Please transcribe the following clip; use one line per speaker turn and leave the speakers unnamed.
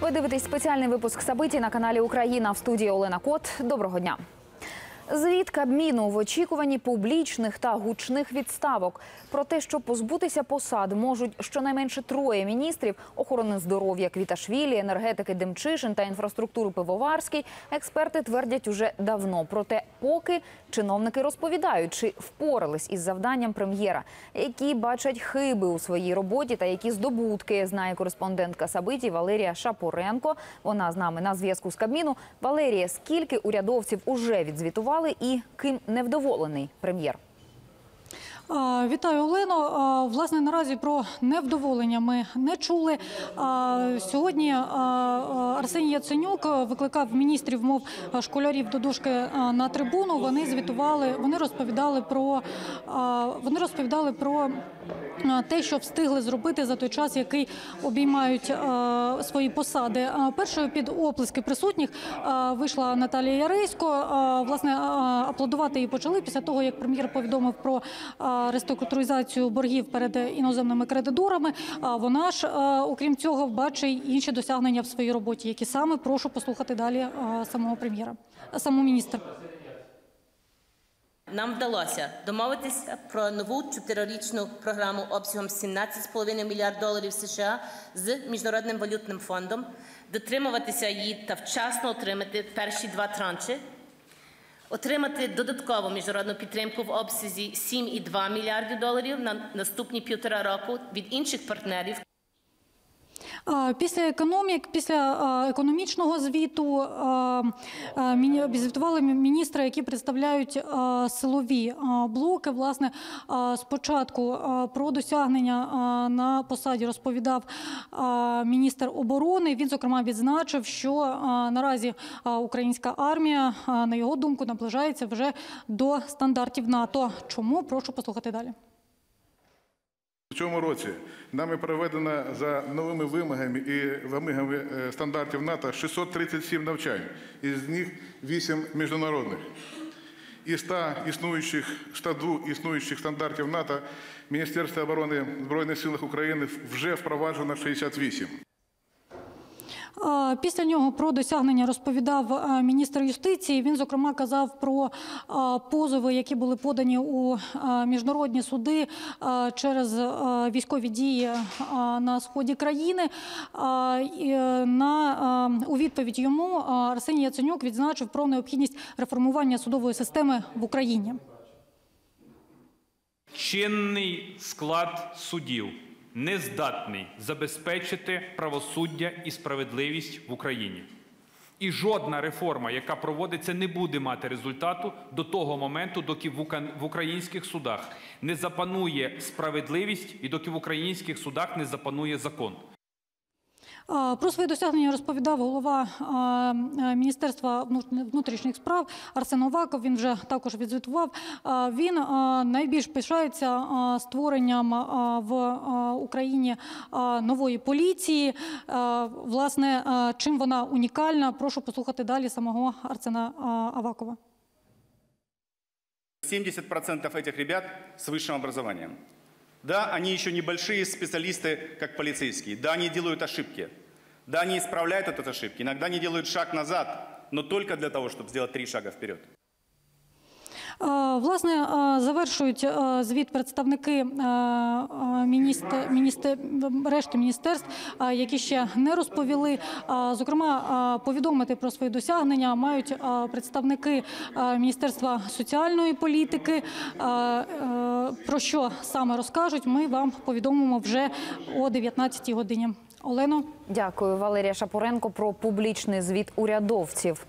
Ви дивитесь спеціальний випуск Сабиті на каналі Україна в студії Олена Кот. Доброго дня. Звіт Кабміну в очікуванні публічних та гучних відставок про те, що позбутися посад можуть щонайменше троє міністрів охорони здоров'я Квіташвілі, енергетики Демчишин та інфраструктури Пивоварський. Експерти твердять уже давно. Проте, поки чиновники розповідають, чи впорались із завданням прем'єра, які бачать хиби у своїй роботі та які здобутки знає кореспондентка Сабиті Валерія Шапоренко. Вона з нами на зв'язку з Кабміну. Валерія, скільки урядовців уже відзвітували і ким невдоволений прем'єр?
Вітаю, Олено. Власне, наразі про невдоволення ми не чули. Сьогодні Арсеній Яценюк викликав міністрів мов школярів до дошки на трибуну. Вони звітували, вони розповідали про вони розповідали про те, що встигли зробити за той час, який обіймають свої посади. Першою під оплески присутніх вийшла Наталія Яресько. А, Власне, аплодувати її почали після того, як прем'єр повідомив про реструктуризацію боргів перед іноземними кредиторами. Вона ж, окрім цього, бачить інші досягнення в своїй роботі, які саме прошу послухати далі самого прем'єра, самого міністра.
Нам вдалося домовитися про нову чотирирічну програму обсягом 17,5 мільярд доларів США з міжнародним валютним фондом, дотримуватися її та вчасно отримати перші два транші, отримати додаткову міжнародну підтримку в обсязі 7,2 мільярдів доларів на наступні півтора року від інших партнерів.
Після економік, після економічного звіту звітували міністри, які представляють силові блоки. Власне, спочатку про досягнення на посаді розповідав міністр оборони. Він зокрема відзначив, що наразі українська армія, на його думку, наближається вже до стандартів НАТО. Чому прошу послухати далі?
Цьому році нами проведено за новими вимогами і вимогами е, стандартів НАТО 637 навчань, із них 8 міжнародних. Із 100 існуючих, 102 існуючих стандартів НАТО Міністерство оборони Збройних сил України вже впроваджено 68.
Після нього про досягнення розповідав міністр юстиції. Він, зокрема, казав про позови, які були подані у міжнародні суди через військові дії на сході країни. Е, у відповідь йому Арсеній Яценюк відзначив про необхідність реформування судової системи в Україні.
Чинний склад судів не здатний забезпечити правосуддя і справедливість в Україні. І жодна реформа, яка проводиться, не буде мати результату до того моменту, доки в українських судах не запанує справедливість і доки в українських судах не запанує закон.
Про свої досягнення розповідав голова а, Міністерства внутрішніх справ Арсен Оваков. Він вже також відзвітував. Він найбільш пишається створенням в Україні нової поліції. Власне, чим вона унікальна? Прошу послухати далі самого Арсена Авакова.
70% этих ребят с высшим образованием. Да, они еще небольшие специалисты, как полицейские. Да, они делают ошибки. Да, они исправляют этот ошибки. Иногда они делают шаг назад, но только для того, чтобы сделать три шага вперед.
А, Власне, завершують звіт представники міністр, міністер, решти міністерств, які ще не розповіли. Зокрема, повідомити про свої досягнення мають представники Міністерства соціальної політики. Е, Про що саме розкажуть, ми вам повідомимо вже о 19 годині. Олено.
Дякую, Валерія Шапоренко про публічний звіт урядовців.